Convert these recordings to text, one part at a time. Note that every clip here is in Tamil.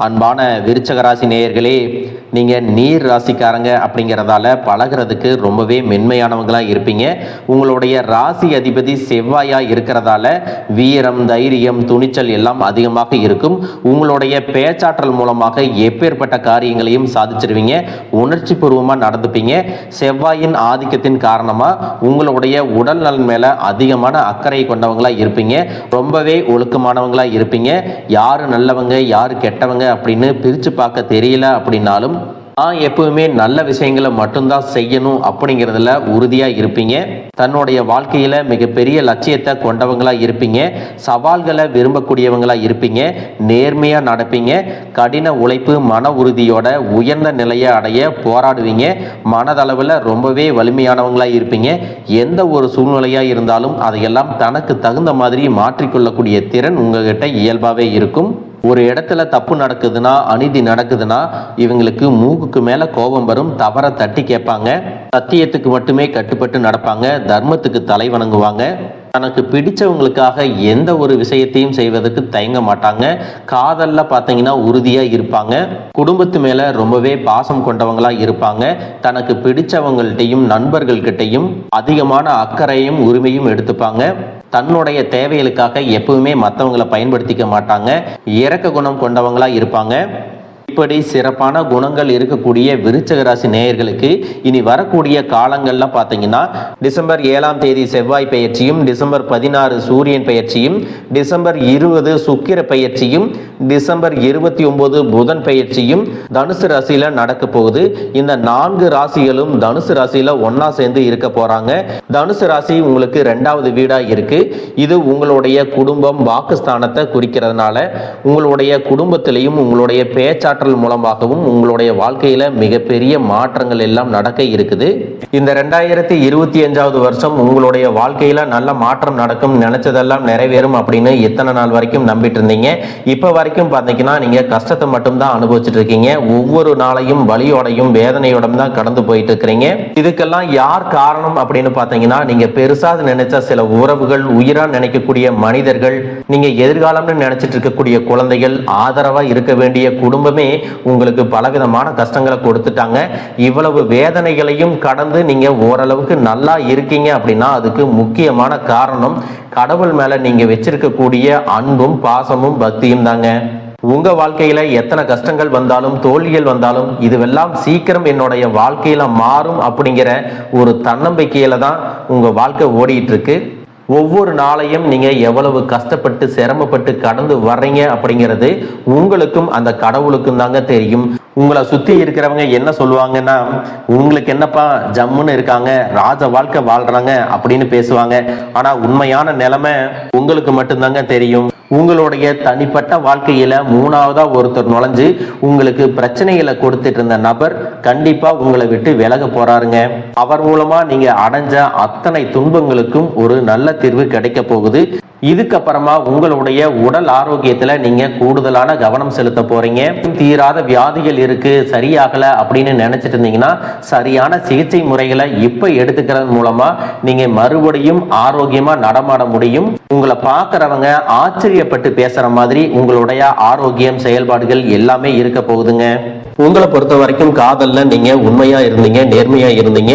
அன்பான விருச்சக ராசி நேயர்களே நீங்கள் நீர் ராசிக்காரங்க அப்படிங்கிறதால பழகுறதுக்கு ரொம்பவே மென்மையானவங்களாக இருப்பீங்க. உங்களுடைய ராசி அதிபதி செவ்வாயாக இருக்கிறதால வீரம் தைரியம் துணிச்சல் எல்லாம் அதிகமாக இருக்கும். உங்களுடைய பேச்சாற்றல் மூலமாக எப்பேற்பட்ட காரியங்களையும் சாதிச்சிருவீங்க. உணர்ச்சி பூர்வமாக நடந்துப்பீங்க. செவ்வாயின் ஆதிக்கத்தின் காரணமாக உங்களுடைய உடல் நலன் மேலே அதிகமான அக்கறை கொண்டவங்களாக இருப்பீங்க. ரொம்பவே ஒழுக்கமானவங்களாக இருப்பீங்க. யார் நல்லவங்க யார் கெட்டவங்க அப்படின்னு பிரித்து பார்க்க தெரியல அப்படின்னாலும் நான் எப்பவுமே நல்ல விஷயங்களை மட்டும்தான் செய்யணும் அப்படிங்கிறதுல உறுதியாக இருப்பீங்க. தன்னுடைய வாழ்க்கையில் மிகப்பெரிய லட்சியத்தை கொண்டவங்களா இருப்பீங்க. சவால்களை விரும்பக்கூடியவங்களா இருப்பீங்க. நேர்மையாக நடப்பீங்க. கடின உழைப்பு மன உறுதியோட உயர்ந்த நிலையை அடைய போராடுவீங்க. மனதளவில் ரொம்பவே வலிமையானவங்களா இருப்பீங்க. எந்த ஒரு சூழ்நிலையாக இருந்தாலும் அதையெல்லாம் தனக்கு தகுந்த மாதிரி மாற்றிக்கொள்ளக்கூடிய திறன் உங்ககிட்ட இயல்பாகவே இருக்கும். ஒரு இடத்துல தப்பு நடக்குதுன்னா அநீதி நடக்குதுன்னா இவங்களுக்கு மூக்குக்கு மேல கோபம் வரும் தவற தட்டி கேட்பாங்க. சத்தியத்துக்கு மட்டுமே கட்டுப்பட்டு நடப்பாங்க தர்மத்துக்கு தலை வணங்குவாங்க. தனக்கு பிடிச்சவங்களுக்காக எந்த ஒரு விஷயத்தையும் செய்வதற்கு தயங்க மாட்டாங்க. காதல்ல பார்த்தீங்கன்னா உறுதியா இருப்பாங்க. குடும்பத்து மேல ரொம்பவே பாசம் கொண்டவங்களா இருப்பாங்க. தனக்கு பிடிச்சவங்கள்ட்டையும் நண்பர்கள்கிட்டையும் அதிகமான அக்கறையும் உரிமையும் எடுத்துப்பாங்க. தன்னுடைய தேவைகளுக்காக எப்பவுமே மற்றவங்களை பயன்படுத்திக்க மாட்டாங்க. இறக்க குணம் கொண்டவங்களா இருப்பாங்க. இப்படி சிறப்பான குணங்கள் இருக்கக்கூடிய விருச்சக ராசி நேயர்களுக்கு இனி வரக்கூடிய காலங்கள்ல பார்த்தீங்கன்னா டிசம்பர் ஏழாம் தேதி செவ்வாய் பெயர்ச்சியும் டிசம்பர் பதினாறு சூரியன் பெயர்ச்சியும் டிசம்பர் இருபது சுக்கிர பெயர்ச்சியும் டிசம்பர் இருபத்தி ஒன்பது புதன் பெயர்ச்சியும் தனுசு ராசியில நடக்க போகுது. இந்த நான்கு ராசிகளும் தனுசு ராசியில ஒன்னா சேர்ந்து இருக்க போறாங்க. தனுசு ராசி உங்களுக்கு ரெண்டாவது வீடா இருக்கு. இது உங்களுடைய குடும்பம் வாக்குஸ்தானத்தை குறிக்கிறதுனால உங்களுடைய குடும்பத்திலையும் உங்களுடைய பேச்சாற்றல் மூலமாகவும் உங்களுடைய வாழ்க்கையில மிகப்பெரிய மாற்றங்கள் எல்லாம் நடக்க இருக்குது. இந்த ரெண்டாயிரத்தி இருபத்தி அஞ்சாவது வருஷம் உங்களுடைய வாழ்க்கையில நல்ல மாற்றம் நடக்கும் நினைச்சதெல்லாம் நிறைவேறும் அப்படின்னு இத்தனை நாள் வரைக்கும் நம்பிட்டு இருந்தீங்க. இப்ப வரைக்கும் பாத்தீங்கன்னா நீங்க கஷ்டத்தை மட்டும்தான் அனுபவிச்சுட்டு இருக்கீங்க. ஒவ்வொரு நாளையும் வலியோடையும் வேதனையோடும் தான் கடந்து போயிட்டு இருக்கிறீங்க. இதுக்கெல்லாம் யார் காரணம் அப்படின்னு பாத்தீங்கன்னா நீங்க பெருசா நினைச்ச சில உறவுகள் உயிரா நினைக்கக்கூடிய மனிதர்கள் நீங்க எதிர்காலம்னு நினைச்சிட்டு இருக்கக்கூடிய குழந்தைகள் ஆதரவா இருக்க வேண்டிய குடும்பமே உங்களுக்கு பலவிதமான கஷ்டங்களை கொடுத்துட்டாங்க. இவ்வளவு வேதனைகளையும் கடந்து நீங்க ஓரளவுக்கு நல்லா இருக்கீங்க அப்படின்னா அதுக்கு முக்கியமான காரணம் கடவுள் மேல நீங்க வச்சிருக்கக்கூடிய அன்பும் பாசமும் பக்தியும் தாங்க. உங்க வாழ்க்கையில எத்தனை கஷ்டங்கள் வந்தாலும் தோல்விகள் வந்தாலும் இதுவெல்லாம் சீக்கிரம் என்னுடைய வாழ்க்கையில மாறும் அப்படிங்கிற ஒரு தன்னம்பிக்கையில தான் உங்க வாழ்க்கை ஓடிட்டு இருக்கு. ஒவ்வொரு நாளையும் நீங்க எவ்வளவு கஷ்டப்பட்டு சிரமப்பட்டு கடந்து வர்றீங்க அப்படிங்கிறது உங்களுக்கும் அந்த கடவுளுக்கும் தாங்க தெரியும். உங்களை சுத்தி இருக்கிறவங்க என்ன சொல்லுவாங்கன்னா உங்களுக்கு என்னப்பா ஜம்முன்னு இருக்காங்க ராஜ வாழ்க்கை வாழ்றாங்க அப்படின்னு பேசுவாங்க. ஆனா உண்மையான நிலைமை உங்களுக்கு மட்டும்தாங்க தெரியும். உங்களுடைய தனிப்பட்ட வாழ்க்கையில மூணாவதா ஒருத்தர் நுழைஞ்சு உங்களுக்கு பிரச்சனைகளை கொடுத்துட்டு இருந்த நபர் கண்டிப்பா உங்களை விட்டு விலக போறாருங்க. அவர் மூலமா நீங்க அடைஞ்ச அத்தனை துன்பங்களுக்கும் ஒரு நல்ல தீர்வு கிடைக்க போகுது. இதுக்கப்புறமா உங்களுடைய உடல் ஆரோக்கியத்துல நீங்க கூடுதலான கவனம் செலுத்த போறீங்க. தீராத வியாதிகள் இருக்கு சரியாகல அப்படின்னு நினைச்சிட்டு இருந்தீங்கன்னா சரியான சிகிச்சை முறைகளை இப்ப எடுத்துக்கிறது மூலமா நீங்க மறுபடியும் ஆரோக்கியமா நடமாட முடியும். உங்களை பார்க்கறவங்க ஆச்சரியப்பட்டு பேசுற மாதிரி உங்களுடைய ஆரோக்கியம் செயல்பாடுகள் எல்லாமே இருக்க போகுதுங்க. உங்களை பொறுத்த வரைக்கும் காதல்ல நீங்க உண்மையா இருந்தீங்க நேர்மையா இருந்தீங்க.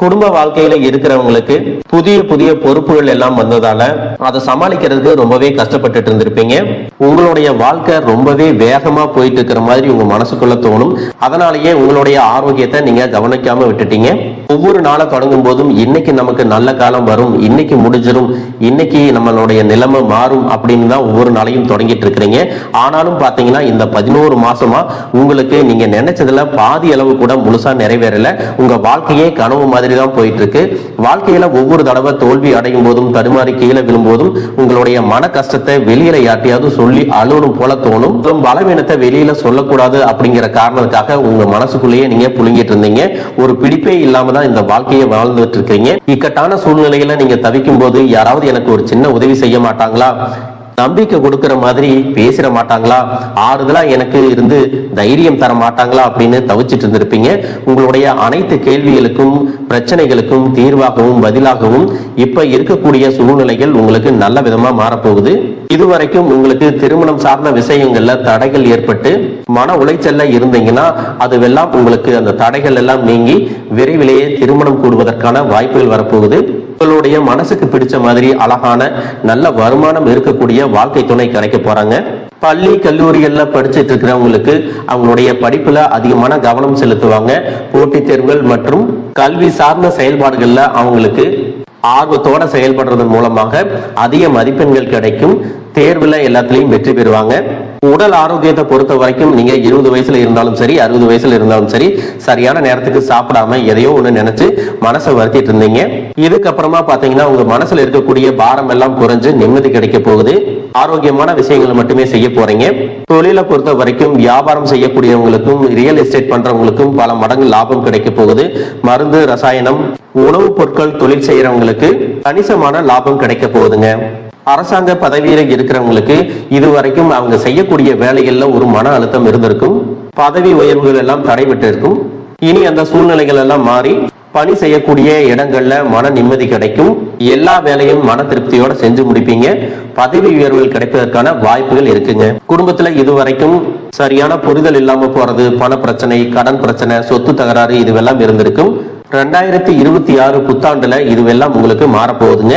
குடும்ப வாழ்க்கையில இருக்கிறவங்களுக்கு புதிய புதிய பொறுப்புகள் எல்லாம் வந்ததால அதை சமாளிக்கிறதுக்கு ரொம்பவே கஷ்டப்பட்டுட்டு இருந்திருப்பீங்க. உங்களுடைய வாழ்க்கை ரொம்பவே வேகமா போயிட்டு இருக்கிற மாதிரி உங்க மனசுக்குள்ள தோணும். அதனாலேயே உங்களுடைய ஆரோக்கியத்தை நீங்க கவனிக்காம விட்டுட்டீங்க. ஒவ்வொரு நாளை தொடங்கும் போதும் இன்னைக்கு நமக்கு நல்ல காலம் வரும் இன்னைக்கு முடிஞ்சிடும் இன்னைக்கு நம்மளுடைய நிலைமை மாறும் அப்படின்னு தான் ஒவ்வொரு நாளையும் தொடங்கிட்டு இருக்கிறீங்க. ஆனாலும் பாத்தீங்கன்னா இந்த பதினோரு மாசமா உங்களுக்கு நீங்க நினைச்சதுல பாதி அளவு கூட முழுசா நிறைவேறல. உங்க வாழ்க்கையே கனவு மாதிரி தான் போயிட்டு இருக்கு வாழ்க்கையில ஒவ்வொரு தடவை தோல்வி அடையும் போதும் தடுமாறி கீழே விழும்போதும் உங்களுடைய மன கஷ்டத்தை வெளியில யார்ட்டையாவது சொல்லி அழுவணும் போல தோணும். பலவீனத்தை வெளியில சொல்லக்கூடாது அப்படிங்கிற காரணத்துக்காக உங்க மனசுக்குள்ளேயே நீங்க புழுங்கிட்டு இருந்தீங்க. ஒரு பிடிப்பே இல்லாம தான் இந்த வாழ்க்கையை வாழ்ந்துட்டு இருக்கீங்க இக்கட்டான சூழ்நிலையில நீங்க தவிக்கும் போது யாராவது எனக்கு ஒரு சின்ன உதவி செய்ய மாட்டாங்களா? நம்பிக்கை கொடுக்கிற மாதிரி பேசிட மாட்டாங்களா? ஆறுதலா எனக்கு இருந்து தைரியம் தர மாட்டாங்களா? அப்படின்னு தவிச்சிட்டு இருந்திருப்பீங்க உங்களுடைய அனைத்து கேள்விகளுக்கும் பிரச்சனைகளுக்கும் தீர்வாகவும் பதிலாகவும் இப்ப இருக்கக்கூடிய சூழ்நிலைகள் உங்களுக்கு நல்ல விதமா மாறப்போகுது. இதுவரைக்கும் உங்களுக்கு திருமணம் சார்ந்த விஷயங்கள்ல தடைகள் ஏற்பட்டு மன உளைச்சல்ல இருந்தீங்கன்னா அதுவெல்லாம் உங்களுக்கு அந்த தடைகள் எல்லாம் நீங்கி விரைவிலேயே திருமணம் கூடுவதற்கான வாய்ப்புகள் வரப்போகுது. உங்களுடைய மனசுக்கு பிடிச்ச மாதிரி அழகான நல்ல வருமானம் இருக்கக்கூடிய வாழ்க்கை துணை கிடைக்க போறாங்க. பள்ளி கல்லூரிகள்ல படிச்சிட்டு இருக்கிறவங்களுக்கு அவங்களுடைய படிப்புல அதிகமான கவனம் செலுத்துவாங்க. போட்டித் தேர்வுகள் மற்றும் கல்வி சார்ந்த செயல்பாடுகள்ல அவங்களுக்கு ஆர்வத்தோட செயல்படுறதன் மூலமாக அதிக மதிப்பெண்கள் கிடைக்கும். தேர்வுல எல்லாத்துலயும் வெற்றி பெறுவாங்க. உடல் ஆரோக்கியத்தை பொறுத்த வரைக்கும் நீங்க இருபது வயசுல இருந்தாலும் சரி அறுபது வயசுல இருந்தாலும் சரி சரியான நேரத்துக்கு சாப்பிடாம எதையோ ஒண்ணு நினைச்சு மனசை வருத்திட்டு இருந்தீங்க. இதுக்கப்புறமா பாத்தீங்கன்னா உங்க மனசுல இருக்கக்கூடிய பாரம் எல்லாம் குறைஞ்சு நிம்மதி கிடைக்க போகுது. ஆரோக்கியமான விஷயங்களை மட்டுமே செய்ய போறீங்க. தொழிலை பொறுத்த வரைக்கும் வியாபாரம் செய்யக்கூடியவங்களுக்கும் ரியல் எஸ்டேட் பண்றவங்களுக்கும் பல மடங்கு லாபம் கிடைக்க போகுது. மருந்து ரசாயனம் உணவுப் பொருட்கள் தொழில் செய்யறவங்களுக்கு கணிசமான லாபம் கிடைக்க போகுதுங்க. அரசாங்க பதவியில இருக்கிறவங்களுக்கு இதுவரைக்கும் அவங்க செய்யக்கூடிய வேலைகள்ல ஒரு மன அழுத்தம் இருந்திருக்கும். பதவி உயர்வுகள் எல்லாம் தடைபட்டு இருக்கும். இனி அந்த சூழ்நிலைகள் எல்லாம் மாறி பணி செய்யக்கூடிய இடங்கள்ல மன நிம்மதி கிடைக்கும். எல்லா வேலையும் மன திருப்தியோட செஞ்சு முடிப்பீங்க. பதவி உயர்வுகள் கிடைப்பதற்கான வாய்ப்புகள் இருக்குங்க. குடும்பத்துல இதுவரைக்கும் சரியான புரிதல் இல்லாம போறது பண பிரச்சனை கடன் பிரச்சனை சொத்து தகராறு இதுவெல்லாம் இருந்திருக்கும். ரெண்டாயிரத்தி இருபத்தி ஆறு புத்தாண்டுல இதுவெல்லாம் உங்களுக்கு மாறப்போகுதுங்க.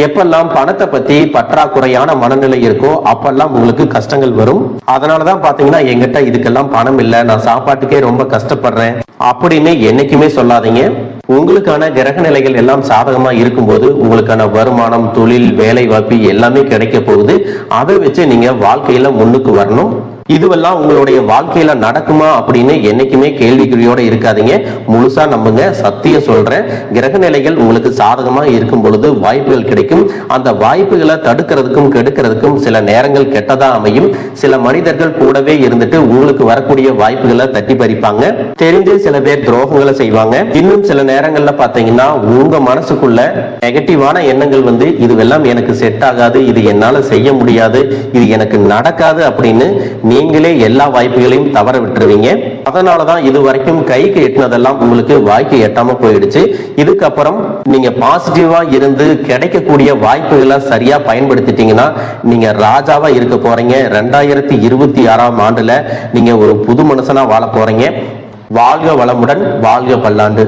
எப்பெல்லாம் பணத்தை பத்தி பற்றாக்குறையான மனநிலை இருக்கோ அப்பெல்லாம் உங்களுக்கு கஷ்டங்கள் வரும். அதனாலதான் பாத்தீங்கன்னா எங்கிட்ட இதுக்கெல்லாம் பணம் இல்ல நான் சாப்பாட்டுக்கே ரொம்ப கஷ்டப்படுறேன் அப்படின்னு என்னைக்குமே சொல்லாதீங்க. உங்களுக்கான கிரக நிலைகள் எல்லாம் சாதகமா இருக்கும்போது உங்களுக்கான வருமானம் தொழில் வேலை வாய்ப்பு எல்லாமே கிடைக்க போகுது. அதை வச்சு நீங்க வாழ்க்கையில முன்னுக்கு வரணும். இதுவெல்லாம் உங்களுடைய வாழ்க்கையில நடக்குமா அப்படின்னு என்னைக்குமே கேள்விக்குறியோட இருக்காதீங்க. முழுசா நம்புங்க. சத்தியம் சொல்றேன். கிரக நிலைகள் உங்களுக்கு சாதகமா இருக்கும் பொழுது வாய்ப்புகள் கிடைக்கும். அந்த வாய்ப்புகளை தடுக்கிறதுக்கும் கெடுக்கிறதுக்கும் சில நேரங்கள் கெட்டதா அமையும். சில மனிதர்கள் கூடவே இருந்துட்டு உங்களுக்கு வரக்கூடிய வாய்ப்புகளை தட்டி பறிப்பாங்க. தெரிஞ்சு சில பேர் துரோகங்களை செய்வாங்க. இன்னும் சில நேரங்கள்ல பாத்தீங்கன்னா உங்க மனசுக்குள்ள நெகட்டிவான எண்ணங்கள் வந்து இதுவெல்லாம் எனக்கு செட் ஆகாது இது என்னால செய்ய முடியாது இது எனக்கு நடக்காது அப்படின்னு நீங்களே எல்லா வாய்ப்புகளையும் தவற விட்டுருவீங்க. அதனாலதான் இது வரைக்கும் கைக்கு எட்டினதெல்லாம் உங்களுக்கு வாய்க்கு எட்டாம போயிடுச்சு. இதுக்கப்புறம் நீங்க பாசிட்டிவா இருந்து கிடைக்கக்கூடிய வாய்ப்புகளை சரியா பயன்படுத்திட்டீங்கன்னா நீங்க ராஜாவா இருக்க போறீங்க. ரெண்டாயிரத்தி இருபத்தி ஆறாம் ஆண்டுல நீங்க ஒரு புது மனுஷனா வாழ போறீங்க. வாழ்க வளமுடன் வாழ்க பல்லாண்டு.